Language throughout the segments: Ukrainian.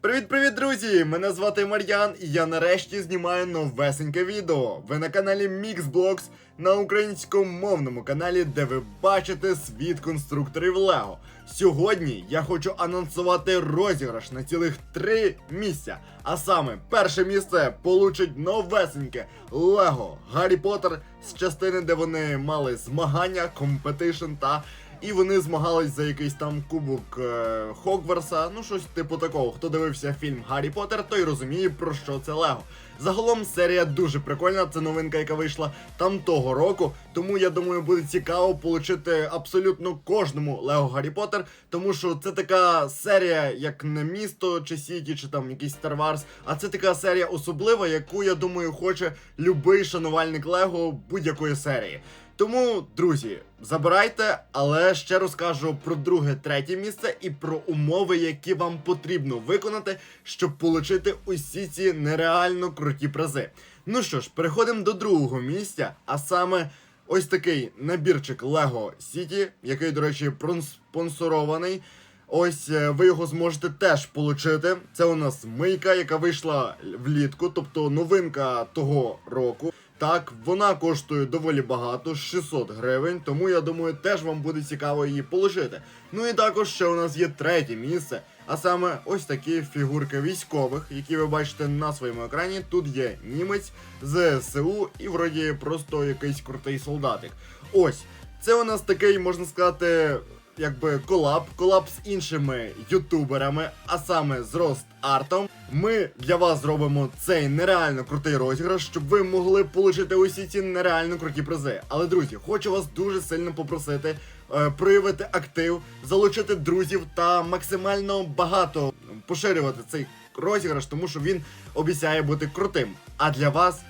Привіт-привіт, друзі! Мене звати Мар'ян, і я нарешті знімаю новесеньке відео. Ви на каналі Mixblocks на українськомовному каналі, де ви бачите світ конструкторів Лего. Сьогодні я хочу анонсувати розіграш на цілих три місця. А саме, перше місце получить новесеньке Лего Гаррі Поттер з частини, де вони мали змагання, компетишн та і вони змагались за якийсь там кубок е, Хогварса, ну щось типу такого. Хто дивився фільм Гаррі Поттер, той розуміє про що це Лего. Загалом серія дуже прикольна, це новинка, яка вийшла там того року. Тому я думаю, буде цікаво получити абсолютно кожному Лего Гаррі Поттер, тому що це така серія, як не місто чи Сіті, чи там якийсь Star Wars, а це така серія особлива, яку я думаю, хоче любий шанувальник Лего будь-якої серії. Тому, друзі, забирайте, але ще розкажу про друге, третє місце і про умови, які вам потрібно виконати, щоб отримати усі ці нереально круті призи. Ну що ж, переходимо до другого місця, а саме ось такий набірчик Lego City, який, до речі, спонсорований. Ось е, ви його зможете теж получити. Це у нас мийка, яка вийшла влітку, тобто новинка того року. Так, вона коштує доволі багато, 600 гривень, тому я думаю, теж вам буде цікаво її положити. Ну і також ще у нас є третє місце, а саме ось такі фігурки військових, які ви бачите на своєму екрані. Тут є німець з СУ і вроді просто якийсь крутий солдатик. Ось, це у нас такий, можна сказати, якби колаб, колаб з іншими ютуберами, а саме з Рост Артом. Ми для вас зробимо цей нереально крутий розіграш, щоб ви могли отримати усі ці нереально круті призи. Але, друзі, хочу вас дуже сильно попросити е, проявити актив, залучити друзів та максимально багато поширювати цей розіграш, тому що він обіцяє бути крутим. А для вас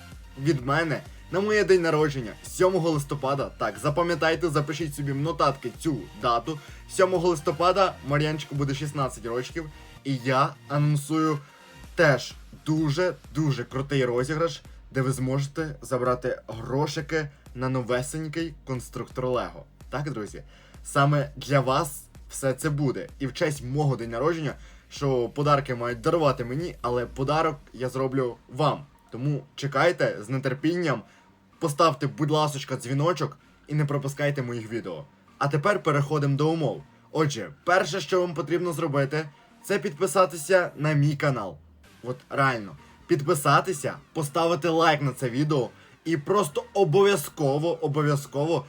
від мене. На моє день народження 7 листопада. Так, запам'ятайте, запишіть собі в нотатки цю дату. 7 листопада Мар'янчику буде 16 років, і я анонсую теж дуже-дуже крутий розіграш, де ви зможете забрати грошики на новесенький конструктор Лего. Так, друзі? Саме для вас все це буде. І в честь мого день народження, що подарки мають дарувати мені, але подарок я зроблю вам. Тому чекайте з нетерпінням, поставте, будь ласочка, дзвіночок і не пропускайте моїх відео. А тепер переходимо до умов. Отже, перше, що вам потрібно зробити, це підписатися на мій канал. От реально, підписатися, поставити лайк на це відео і просто обов'язково, обов'язково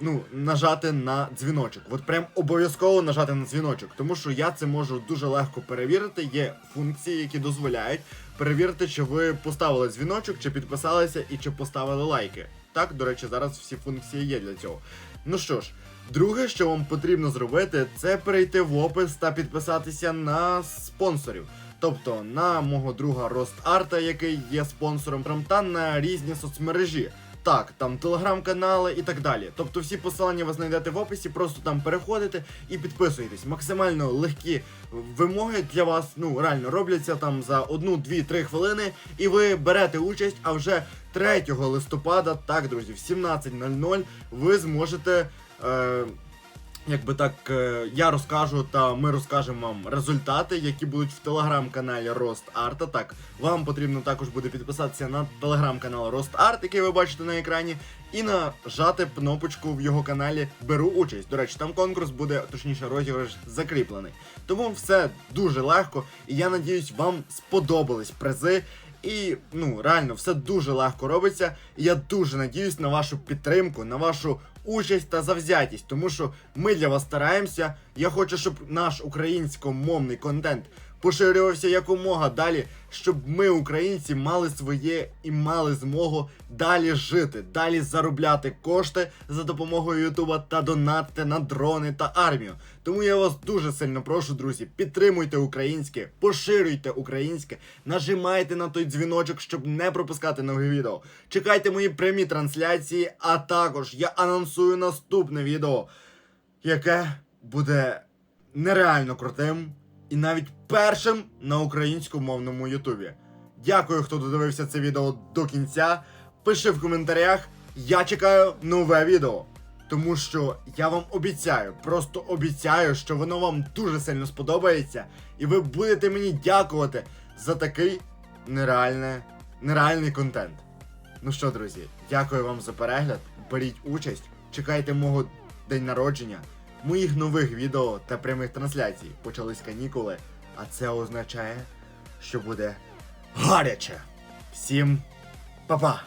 ну, нажати на дзвіночок. От прям обов'язково нажати на дзвіночок, тому що я це можу дуже легко перевірити. Є функції, які дозволяють перевірити, чи ви поставили дзвіночок, чи підписалися і чи поставили лайки. Так, до речі, зараз всі функції є для цього. Ну що ж, друге, що вам потрібно зробити, це перейти в опис та підписатися на спонсорів. Тобто на мого друга Рост Арта, який є спонсором, та на різні соцмережі. Так, там телеграм-канали і так далі. Тобто всі посилання ви знайдете в описі, просто там переходите і підписуєтесь. Максимально легкі вимоги для вас, ну реально робляться там за одну, дві, три хвилини, і ви берете участь. А вже 3 листопада, так, друзі, в 17.00 ви зможете. Е, Якби так, е, я розкажу та ми розкажемо вам результати, які будуть в телеграм-каналі Рост Арта. Так, вам потрібно також буде підписатися на телеграм-канал Рост Арт, який ви бачите на екрані, і нажати кнопочку в його каналі Беру участь. До речі, там конкурс буде, точніше, розіграш закріплений. Тому все дуже легко, і я надіюсь, вам сподобались призи. І ну реально все дуже легко робиться. І я дуже надіюсь на вашу підтримку, на вашу участь та завзятість, тому що ми для вас стараємося. Я хочу, щоб наш українськомовний контент поширювався якомога далі, щоб ми, українці, мали своє і мали змогу далі жити, далі заробляти кошти за допомогою Ютуба та донатити на дрони та армію. Тому я вас дуже сильно прошу, друзі, підтримуйте українське, поширюйте українське, нажимайте на той дзвіночок, щоб не пропускати нові відео. Чекайте мої прямі трансляції, а також я анонсую наступне відео, яке буде нереально крутим і навіть першим на українськомовному Ютубі. Дякую, хто додивився це відео до кінця. Пиши в коментарях. Я чекаю нове відео. Тому що я вам обіцяю, просто обіцяю, що воно вам дуже сильно сподобається, і ви будете мені дякувати за такий нереальний, нереальний контент. Ну що, друзі, дякую вам за перегляд. Беріть участь, чекайте мого день народження, моїх нових відео та прямих трансляцій. Почались канікули, а це означає, що буде гаряче. Всім па-па!